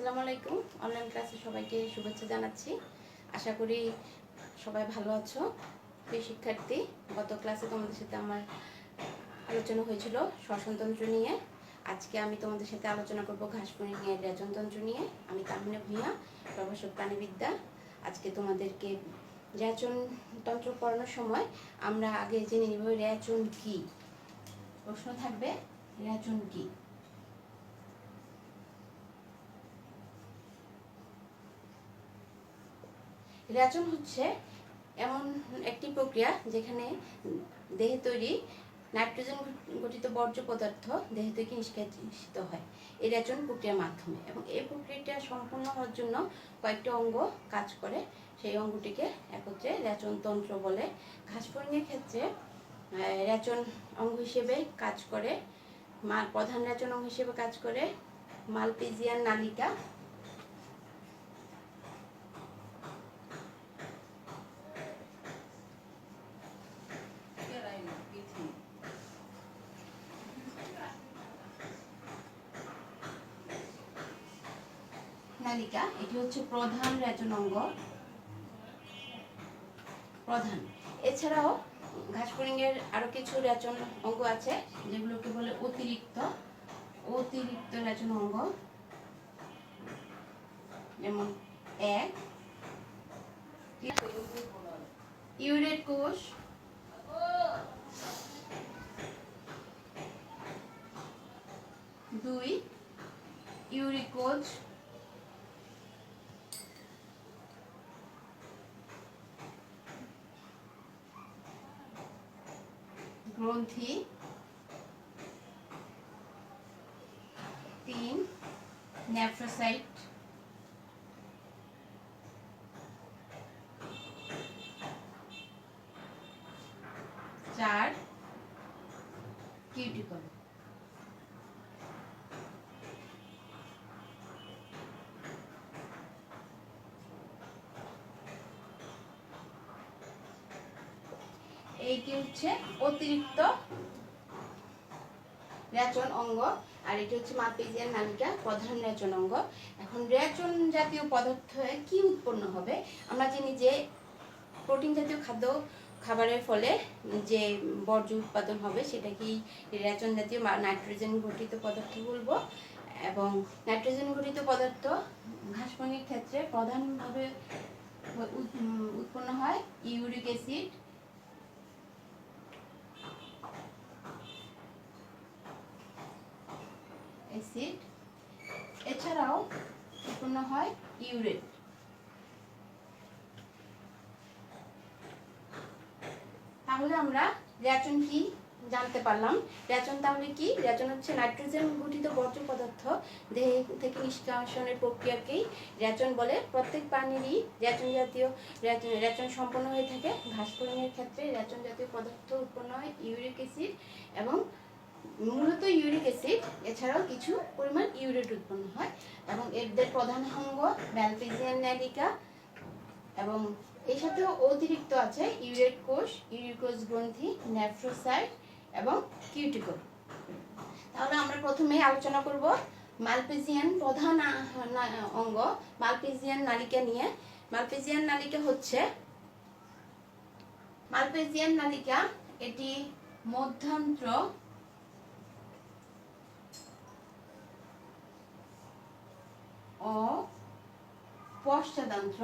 আসসালামু আলাইকুম। অনলাইন ক্লাসে সবাইকে শুভেচ্ছা জানাচ্ছি। আশা করি সবাই ভালো আছো। প্রিয় শিক্ষার্থী, গত ক্লাসে তোমাদের সাথে আমার আলোচনা হয়েছিল শ্বসনতন্ত্র নিয়ে। আজকে আমি তোমাদের সাথে আলোচনা করব ঘাসপুরি নিয়ে রেচনতন্ত্র নিয়ে। আমি তামিনা ভূঁইয়া, প্রভাষক প্রাণীবিদ্যা। আজকে তোমাদেরকে রেচন তন্ত্র পড়ানোর সময় আমরা আগে জেনে নিব রেচন কি। প্রশ্ন থাকবে, রেচন কি? রেচন হচ্ছে এমন একটি প্রক্রিয়া যেখানে দেহে তৈরি নাইট্রোজেন গঠিত বর্জ্য পদার্থ দেহে থেকে নিষ্কাশিত হয় এই রেচন প্রক্রিয়ার মাধ্যমে এবং এই প্রক্রিয়াটা সম্পূর্ণ হওয়ার জন্য কয়েকটি অঙ্গ কাজ করে। সেই অঙ্গটিকে একত্রে রেচন তন্ত্র বলে। ঘাসফড়িংয়ের ক্ষেত্রে রেচন অঙ্গ হিসেবে কাজ করে। মা প্রধান রেচন অঙ্গ হিসেবে কাজ করে। মালপিজিয়ান নালিকা নালিকা এটি হচ্ছে প্রধান রেচন অঙ্গ প্রধান। এছাড়াও ঘাসফড়িংয়ের আরও কিছু রেচন অঙ্গ আছে, যেগুলোকে বলে অতিরিক্ত অতিরিক্ত রেচন অঙ্গ যেমন এক, ইউরেট কোষ। দুই, ইউরিকোজ। গ্রন্থি তিন নেফ্রোসাইট চার কিউটিকল এইটি হচ্ছে অতিরিক্ত রেচন অঙ্গ, আর এটি হচ্ছে মালপেজিয়ান নালিকা প্রধান রেচন অঙ্গ। এখন রেচন জাতীয় পদার্থে কি উৎপন্ন হবে? আমরা জানি যে প্রোটিন জাতীয় খাদ্য খাবারের ফলে যে বর্জ্য উৎপাদন হবে, সেটা কি রেচন জাতীয় নাইট্রোজেন ঘটিত পদার্থ বলব? এবং নাইট্রোজেন ঘটিত পদার্থ ঘাসফড়িংয়ের ক্ষেত্রে প্রধানভাবে উৎপন্ন হয় ইউরিক অ্যাসিড অ্যাসিড। এছাড়াও উৎপন্ন হয় ইউরেট তাহলে আমরা রেচন কি জানতে পারলাম? রেচন তাহলে কি? রেচন হচ্ছে নাইট্রোজেন গঠিত বর্জ্য পদার্থ দেহ থেকে নিষ্কাশনের প্রক্রিয়াকেই রেচন বলে। প্রত্যেক প্রাণীরই রেচন জাতীয় রেচন সম্পন্ন হয়ে থাকে। ঘাস ক্ষেত্রে রেচন জাতীয় পদার্থ উৎপন্ন হয় ইউরিক অ্যাসিড এবং মূলত ইউরিক অ্যাসিড, এছাড়াও কিছু পরিমাণ ইউরেট উৎপন্ন হয় এবং এদের প্রধান অঙ্গ ম্যালপেজিয়ান ন্যালিকা এবং এর সাথেও অতিরিক্ত আছে ইউরেট কোষ, ইউরিকোষ গ্রন্থি, নেফ্রোসাইট এবং কিউটিকল তাহলে আমরা প্রথমে আলোচনা করব মালপেজিয়ান প্রধান অঙ্গ মালপেজিয়ান নালিকা নিয়ে। মালপেজিয়ান নালিকা হচ্ছে মালপেজিয়ান নালিকা এটি মধ্যান্ত্র ও পশ্চাদান্ত্র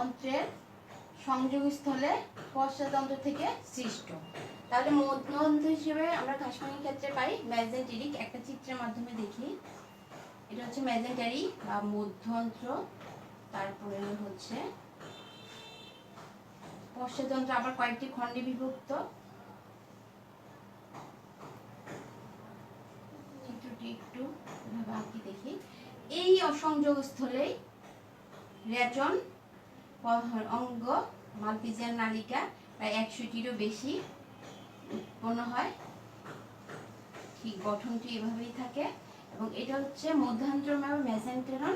অন্ত্রের সংযোগস্থলে পশ্চাতন্ত্র থেকে সৃষ্ট। তাহলে মধ্যন্ত্র হিসেবে আমরা ঘাসফড়িং ক্ষেত্রে পাই ম্যাজেন্টেরিক, একটা চিত্রের মাধ্যমে দেখি। এটা হচ্ছে ম্যাজেন্টারি বা মধ্যন্ত্র তারপরে হচ্ছে পশ্চাতন্ত্র আবার কয়েকটি খণ্ডে বিভক্ত। একটু আঁকি দেখি। এই অসংযোগ স্থলেই রেচন অঙ্গ মালপিজিয়ান নালিকা প্রায় একশোটিরও বেশি উৎপন্ন হয়। ঠিক গঠনটি এভাবেই থাকে এবং এটা হচ্ছে মধ্যান্তর মেজেন্টেরন।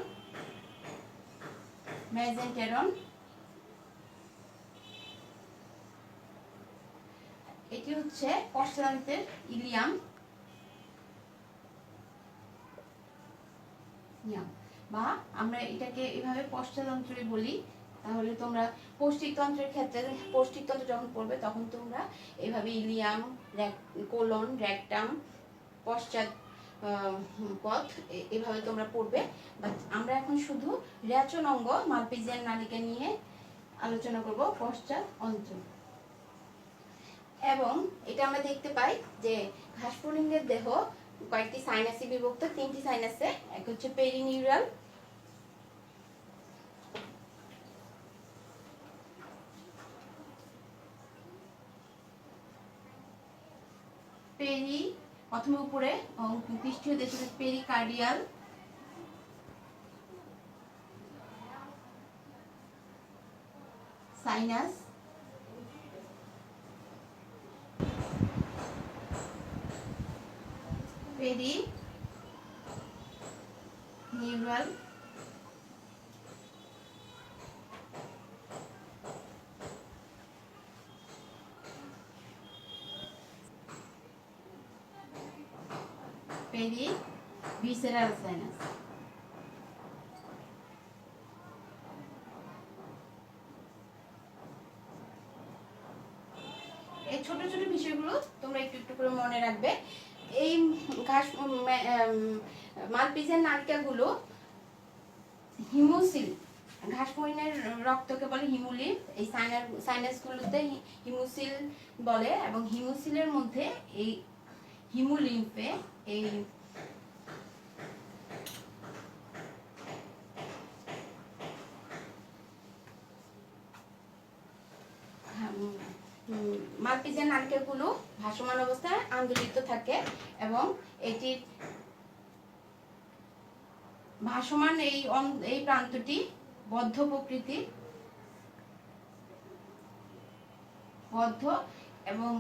মেজেন্টেরন। এটি হচ্ছে পশ্চাতের ইলিয়াম। নিয়ম বা আমরা এটাকে এভাবে পশ্চাতন্ত্রে বলি, তাহলে তোমরা পৌষ্টিকতন্ত্রের ক্ষেত্রে পৌষ্টিকতন্ত্র যখন পড়বে, তখন তোমরা এভাবে ইলিয়াম কোলন, র্যাকটাম, পশ্চাৎ পথ এভাবে তোমরা পড়বে। বাট আমরা এখন শুধু রেচন অঙ্গ মালপিজিয়ান নালিকা নিয়ে আলোচনা করব পশ্চাৎ অঞ্চল এবং এটা আমরা দেখতে পাই যে ঘাসফড়িঙ্গের দেহ কয়েকটি সাইনাসে বিভক্ত, তিনটি সাইনাসে এক হচ্ছে পেরিনিউরাল পেরি প্রথমে উপরে পৃষ্ঠীয় দেশে pericardial sinus perineural perivisceral sinus এই ছোট ছোট বিষয়গুলো তোমরা একটু একটু করে মনে রাখবে। এই ঘাস মালপিজের নালিকাগুলো হিমোসিল ঘাস মহিনের রক্তকে বলে হিমুলিপ, এই সাইনার সাইনাসগুলোতে হিমোসিল বলে এবং হিমোসিলের মধ্যে এই হিমোলিম্ফে এই মালপিজের নারকেলগুলো ভাসমান অবস্থায় আন্দোলিত থাকে এবং এটির ভাসমান এই এই প্রান্তটি বদ্ধ প্রকৃতির বদ্ধ এবং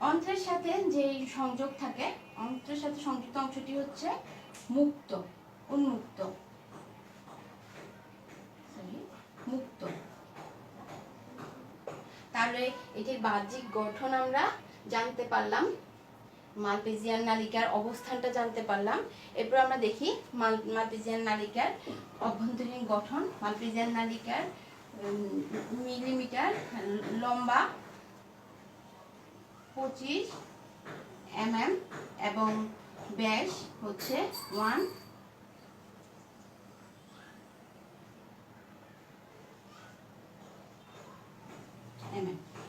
অন্ত্রের সাথে যে সংযোগ থাকে, অন্ত্রের সাথে সংযুক্ত অংশটি হচ্ছে মুক্ত, উন্মুক্ত। মুক্ত। তাহলে এটির বাহ্যিক গঠন আমরা জানতে পারলাম মালপেজিয়ান নালিকার অবস্থানটা জানতে পারলাম। এরপর আমরা দেখি মাল মালপেজিয়ান নালিকার অভ্যন্তরীণ গঠন মালপেজিয়ান নালিকার মিলিমিটার, লম্বা পঁচিশ এমএম এবং ব্যাস হচ্ছে ওয়ান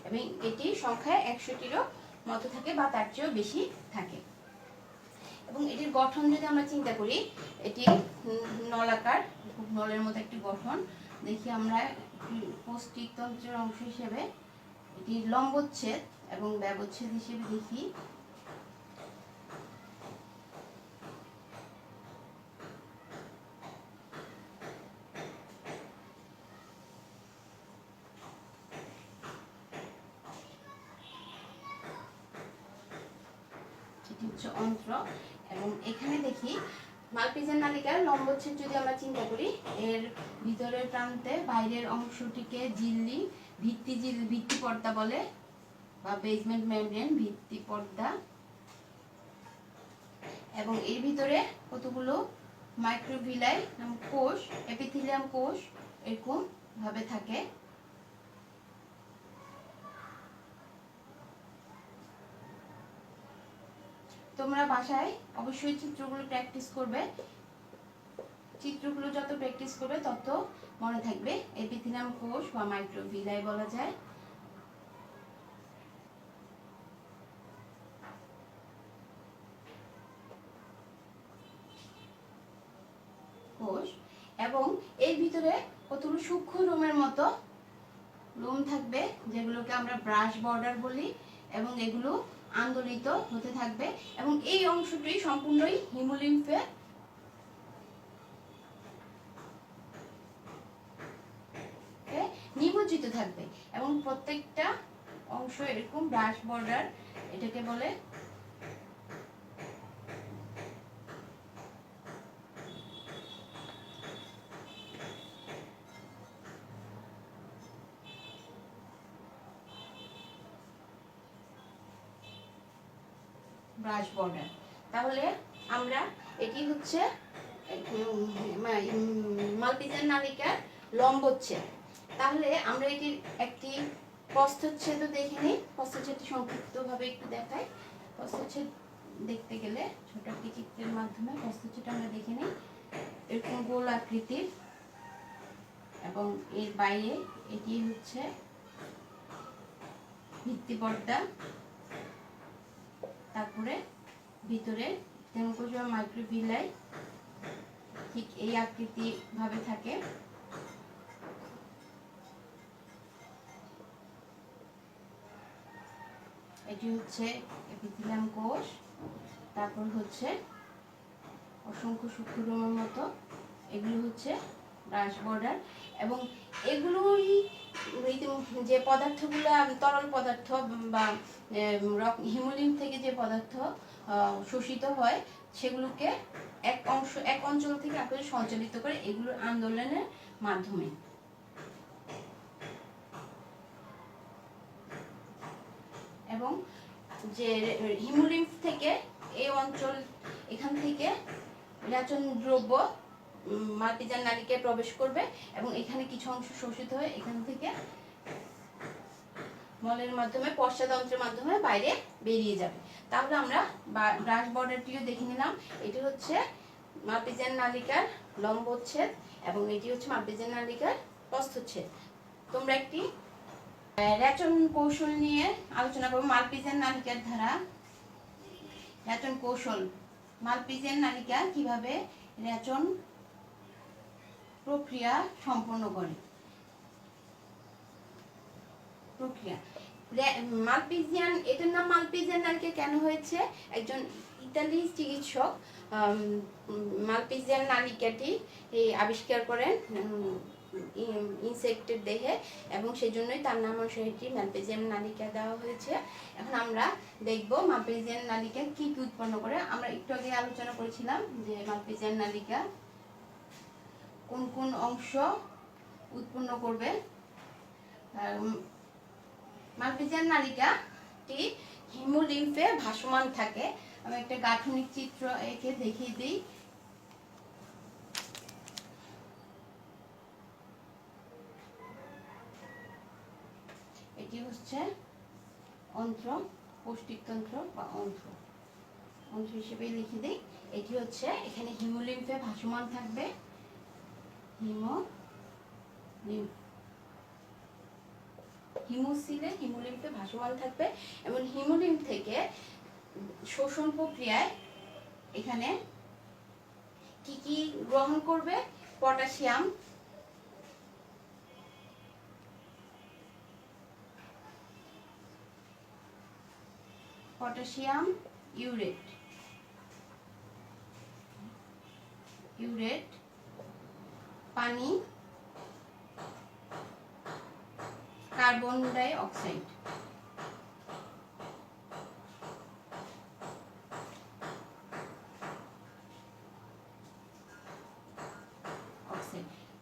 এবং এটি সংখ্যায় একশোটিরও মতো থাকে বা তার চেয়েও বেশি থাকে। এবং এটির গঠন যদি আমরা চিন্তা করি, এটি নলাকার, নলের মতো একটি গঠন। দেখি আমরা পৌষ্টিকতন্ত্রের অংশ হিসেবে এটি লম্বচ্ছেদ এবং ব্যবচ্ছেদ হিসেবে দেখি। এটি হচ্ছে অন্ত্র এবং এখানে দেখি, মালপিজের নালিকার লম্বচ্ছেদ যদি আমরা চিন্তা করি, এর ভিতরের প্রান্তে বাইরের অংশটিকে জিল্লি, ভিত্তি জিল, ভিত্তি পর্দা বলে, বা বেসমেন্ট মেমব্রেন ভিত্তি পর্দা। এবং এর ভিতরে কতগুলো মাইক্রোভিলাই কোষ এপিথিলিয়াম কোষ এরকম ভাবে থাকে। তোমরা বাসায় অবশ্যই চিত্রগুলো প্র্যাকটিস করবে। চিত্রগুলো যত প্র্যাকটিস করবে, তত মনে থাকবে। এপিথিলিয়াম কোষ বা মাইক্রোভিলাই বলা যায়। এবং এর ভিতরে কতগুলো সূক্ষ্ম রোমের মতো লোম থাকবে, যেগুলোকে আমরা ব্রাশ বর্ডার বলি। এবং এগুলো আন্দোলিত হতে থাকবে এবং এই অংশটি সম্পূর্ণই হিমোলিম্ফে নিমজ্জিত থাকবে এবং প্রত্যেকটা অংশ এরকম ব্রাশ বর্ডার এটাকে বলে ব্রাশ বর্ডার তাহলে আমরা এটি হচ্ছে মালপিজের নালিকার লম্বচ্ছেদ তাহলে আমরা এটির একটি প্রস্থচ্ছেদ দেখে নিই। প্রস্থচ্ছেদ সংক্ষিপ্তভাবে একটু দেখাই। প্রস্থচ্ছেদ দেখতে গেলে ছোট একটি চিত্রের মাধ্যমে প্রস্থচ্ছেদ আমরা দেখে নিই। এরকম গোল আকৃতির এবং এর বাইরে এটি হচ্ছে ভিত্তি পর্দা। তারপরে ভিতরে তেমকোজোয়া মাইক্রোভিলাই ঠিক এই আকৃতি ভাবে থাকে। এটি হচ্ছে এপিথিলিয়াম কোষ, তারপর হচ্ছে অসংখ্য শুক্রমের মতো। এগুলো হচ্ছে ব্রাশ বর্ডার এবং এগুলোই যে পদার্থগুলো, তরল পদার্থ বা হিমোলিম থেকে যে পদার্থ শোষিত হয়, সেগুলোকে এক অংশ, এক অঞ্চল থেকে আপনি সঞ্চালিত করে এগুলোর আন্দোলনের মাধ্যমে। এবং যে হিমোলিম্ফ থেকে এই অঞ্চল এখান থেকে রেচন দ্রব্য উম, মাতৃযান নালীকে প্রবেশ করবে এবং এখানে কিছু অংশ শোষিত হয়ে এখান থেকে মলের মাধ্যমে পশ্চাদন্ত্রের মাধ্যমে বাইরে বেরিয়ে যাবে। তাহলে আমরা ব্রাশ বর্ডারটিও দেখে নিলাম। এটি হচ্ছে মাতৃযান নালিকার লম্বচ্ছেদ এবং এটি হচ্ছে মাতৃযান নালিকার প্রস্থচ্ছেদ। তোমরা একটি রেচন কৌশল নিয়ে আলোচনা করব। মালপিজেন নালিকার ধারা। রেচন কৌশল। মালপিজেন নালিকা কীভাবে রেচন প্রক্রিয়া সম্পন্ন করে? প্রক্রিয়া। মালপিজিয়ান এটার নাম মালপিজিয়ান নালিকা কেন হয়েছে? একজন ইতালি চিকিৎসক মালপিজিয়ান নালিকাটি আবিষ্কার করেন ইনসেক্টের দেহে এবং সেই জন্যই তার নাম অনুসারে এটি মালপিজিয়ান নালিকা দেওয়া হয়েছে। এখন আমরা দেখব মালপিজিয়ান নালিকা কি কি উৎপন্ন করে। আমরা একটু আগে আলোচনা করেছিলাম যে মালপিজিয়ান নালিকা কোন কোন অংশ উৎপন্ন করবে। আম, মালপিজিয়ান নালিকাটি হিমোলিম্ফে ভাসমান থাকে। আমি একটা গাঠনিক চিত্র এঁকে দেখিয়ে দিই এটি হচ্ছে অন্ত্র, পৌষ্টিকতন্ত্র বা অন্ত্র। অন্ত্র হিসেবে লিখে দিই। এটি হচ্ছে এখানে হিমোলিম্ফে ভাসমান থাকবে। হিমোলিম্ফ হিমোসিলে হিমোলিম্ফে ভাসমান থাকবে এবং হিমোলিম্ফ থেকে শোষণ প্রক্রিয়ায় এখানে কি কি গ্রহণ করবে? Potassium potassium urate. ইউরেট, পানি, কার্বন ডাই অক্সাইড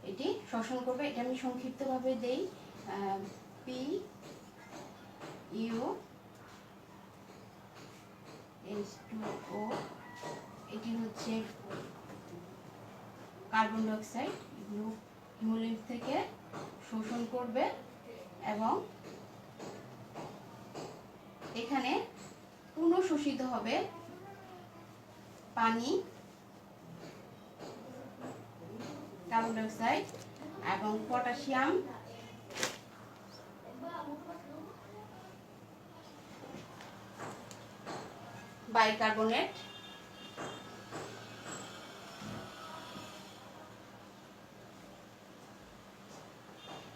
এটি শোষণ করবে, এটা আমি সংক্ষিপ্তভাবে দেই P U H two O এটি হচ্ছে কার্বন ডাই অক্সাইড এগুলো হিমোলিম্ফ থেকে শোষণ করবে এবং এখানে পুনঃশোষিত হবে পানি কার্বন ডাই অক্সাইড এবং পটাশিয়াম বাইকার্বনেট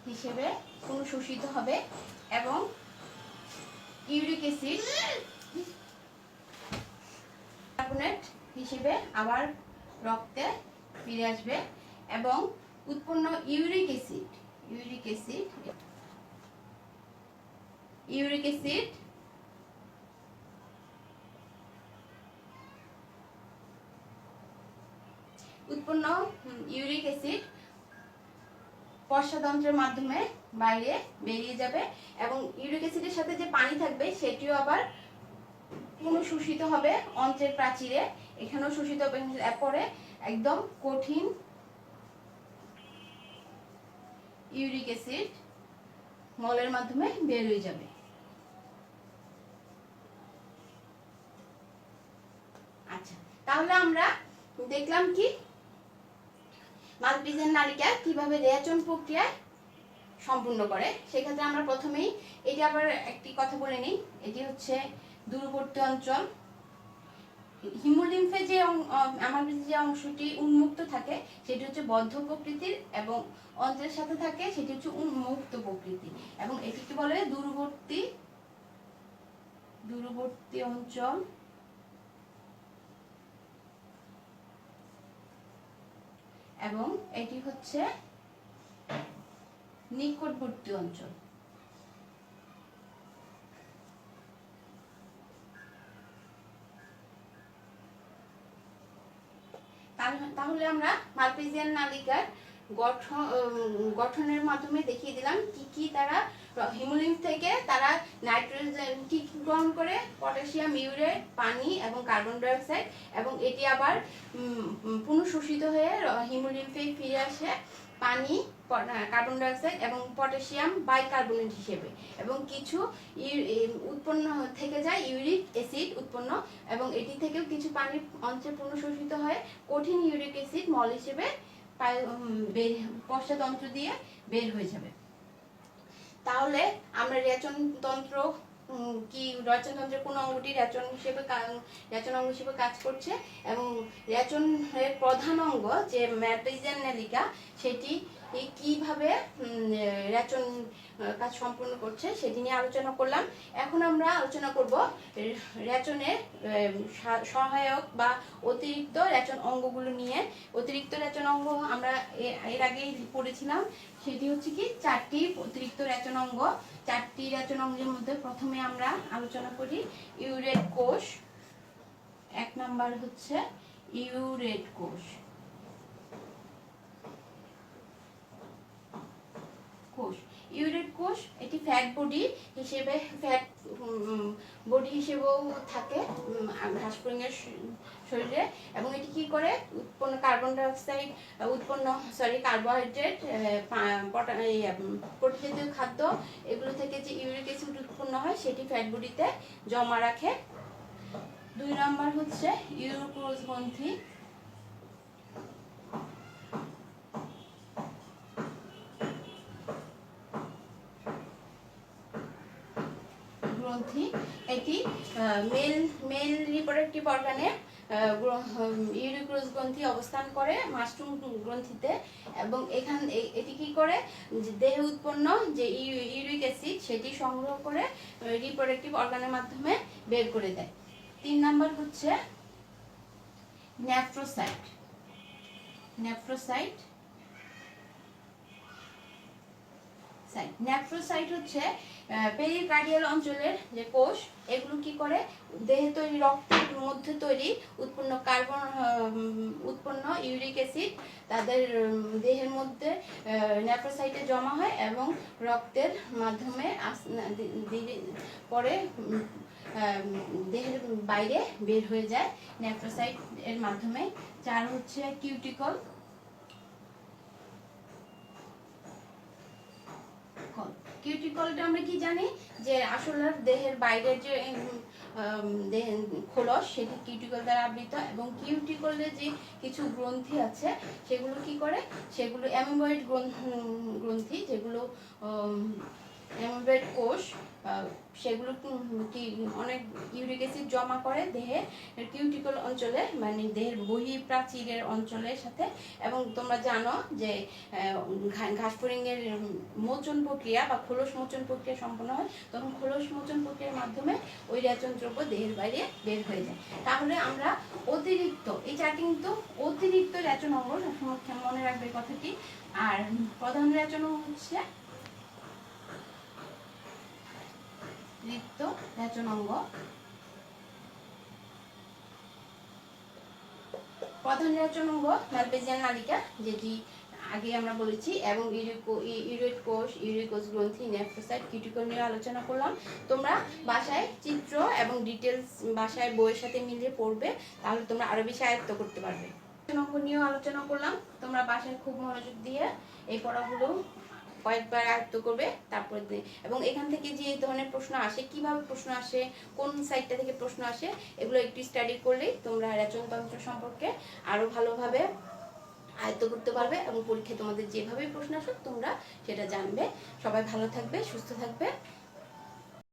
হিসেবে পুনঃশোষিত হবে এবং ইউরিক অ্যাসিড কার্বনেট হিসেবে আবার রক্তে ফিরে আসবে এবং উৎপন্ন uric acid uric acid uric acid উৎপন্ন ইউরিক অ্যাসিড পশ্চাদন্ত্রের মাধ্যমে বাইরে বেরিয়ে যাবে এবং ইউরিক অ্যাসিডের সাথে যে পানি থাকবে, সেটিও আবার পুনঃ শোষিত হবে অন্ত্রের প্রাচীরে। এখানেও শোষিত হবে এরপরে একদম কঠিন ইউরিক অ্যাসিড মলের মাধ্যমে বের হয়ে যাবে। আচ্ছা তাহলে আমরা দেখলাম কি মালপিজের নালিকা কীভাবে রেচন প্রক্রিয়ায় সম্পূর্ণ করে সেক্ষেত্রে আমরা প্রথমেই এটি আবার একটি কথা বলে নিই। এটি হচ্ছে দূরবর্তী অঞ্চল। হিমোলিম্ফে যে আমাদের যে অংশটি উন্মুক্ত থাকে, সেটি হচ্ছে বদ্ধ প্রকৃতির এবং অঞ্চলের সাথে থাকে, সেটি হচ্ছে উন্মুক্ত প্রকৃতি। এবং এটিকে বলে দূরবর্তী দূরবর্তী অঞ্চল। এবং এটি হচ্ছে নিকটবর্তী অঞ্চল। তাহলে- আমরা মালপেজিয়ান নালিকার গঠন গঠনের মাধ্যমে দেখিয়ে দিলাম কি কি তারা হিমোলিম থেকে তারা নাইট্রোজেন কি গ্রহণ করে, পটাশিয়াম, ইউরেট, পানি এবং কার্বন ডাইঅক্সাইড এবং এটি আবার পুনঃশোষিত হয়ে হিমোলিম্ফে ফিরে আসে পানি কার্বন ডাইঅক্সাইড এবং পটাশিয়াম বাইকার্বনেট হিসেবে এবং কিছু উৎপন্ন থেকে যায় ইউরিক অ্যাসিড উৎপন্ন এবং এটি থেকেও কিছু পানি অঞ্চলে পুনঃশোষিত হয় কঠিন ইউরিক অ্যাসিড মল হিসেবে পশ্চাতন্ত্র দিয়ে বের হয়ে যাবে। তাহলে আমরা রেচন তন্ত্র উম, কি রেচন তন্ত্রের কোন অঙ্গটি রেচন হিসেবে রেচন অঙ্গ হিসেবে কাজ করছে এবং রেচনের প্রধান অঙ্গ যে ম্যাট্রিজেন নালিকা, সেটি কীভাবে রেচন কাজ সম্পূর্ণ করছে সেটি নিয়ে আলোচনা করলাম। এখন আমরা আলোচনা করব রেচনের সহায়ক বা অতিরিক্ত রেচন অঙ্গগুলো নিয়ে। অতিরিক্ত রেচন অঙ্গ আমরা এর আগেই পড়েছিলাম, সেটি হচ্ছে কি চারটি অতিরিক্ত রেচন অঙ্গ। চারটি রেচন অঙ্গের মধ্যে প্রথমে আমরা আলোচনা করি ইউরেট কোষ। এক নাম্বার হচ্ছে ইউরেট কোষ। কোষ। কোষ এটি ফ্যাট বডি হিসেবে ফ্যাট বডি হিসেবেও থাকে। শরীরে এবং এটি কি করে? উৎপন্ন কার্বন ডাইঅক্সাইড উৎপন্ন সরি কার্বোহাইড্রেট প্রোটিন জাতীয় খাদ্য, এগুলো থেকে যে ইউরিক অ্যাসিড উৎপন্ন হয়, সেটি ফ্যাট বডিতে জমা রাখে। দুই নম্বর হচ্ছে ইউরোক্রোজ গ্রন্থি। গ্রন্থি, এটি মেল মেল রিপ্রোডাক্টিভ অর্গানে ইউরিক্রোজ গ্রন্থি অবস্থান করে মাশরুম গ্রন্থিতে এবং এখান এটি কি করে? দেহে উৎপন্ন যে ইউরিক অ্যাসিড, সেটি সংগ্রহ করে রিপ্রোডাক্টিভ অর্গানের মাধ্যমে বের করে দেয়। তিন নাম্বার হচ্ছে ন্যাফ্রোসাইট নেফ্রোসাইট সাইট নেফ্রোসাইট হচ্ছে পেরিকার্ডিয়াল অঞ্চলের যে কোষ, এগুলো কি করে? দেহে তৈরি রক্তের মধ্যে তৈরি উৎপন্ন কার্বন উৎপন্ন ইউরিক অ্যাসিড তাদের দেহের মধ্যে নেফ্রোসাইটে জমা হয় এবং রক্তের মাধ্যমে পরে দেহের বাইরে বের হয়ে যায়। নেফ্রোসাইট এর মাধ্যমে। চার হচ্ছে কিউটিকল কিউটিকলটা আমরা কি জানি? যে আসলে দেহের বাইরের যে দেহের খোলস, সেটি কিউটিকল দ্বারা আবৃত এবং কিউটিকলের যে কিছু গ্রন্থি আছে, সেগুলো কি করে? সেগুলো অ্যামোবয়েড গ্রন্থি যেগুলো অ্যামোবয়েড কোষ সেগুলো কি- অনেক ইউরিক অ্যাসিড জমা করে দেহে, কিউটিকল অঞ্চলে মানে দেহের বহি প্রাচীরের অঞ্চলের সাথে। এবং তোমরা জানো যে ঘাসফড়িংয়ের মোচন প্রক্রিয়া বা খোলস মোচন প্রক্রিয়া সম্পন্ন হয়। তখন খোলস মোচন প্রক্রিয়ার মাধ্যমে ওই রেচন দ্রব্য দেহের বাইরে বের হয়ে যায়। তাহলে আমরা অতিরিক্ত, এই চারটি কিন্তু অতিরিক্ত রেচন অঙ্গ সবসময় মনে রাখবে কথাটি। আর প্রধান রেচন হচ্ছে রিক্ত রেচন অঙ্গ প্রধান রেচন অঙ্গ ম্যালপেজিয়ান নালিকা যেটি আগে আমরা বলেছি, এবং ইউরেট কোষ ইউরিকোষ গ্রন্থি নেফ্রোসাইট কিউটিকল নিয়ে আলোচনা করলাম। তোমরা বাসায় চিত্র এবং ডিটেলস বাসায় বইয়ের সাথে মিলিয়ে পড়বে, তাহলে তোমরা আরও বেশি আয়ত্ত করতে পারবে। নিয়েও আলোচনা করলাম। তোমরা বাসায় খুব মনোযোগ দিয়ে এই পড়াগুলো কয়েকবার আয়ত্ত করবে, তারপরে এবং এখান থেকে যে ধরনের প্রশ্ন আসে, কীভাবে প্রশ্ন আসে, কোন সাইডটা থেকে প্রশ্ন আসে, এগুলো একটু স্টাডি করলেই তোমরা রেচন তন্ত্র সম্পর্কে আরও ভালোভাবে আয়ত্ত করতে পারবে এবং পরীক্ষায় তোমাদের যেভাবেই প্রশ্ন আসুক, তোমরা সেটা জানবে। সবাই ভালো থাকবে, সুস্থ থাকবে।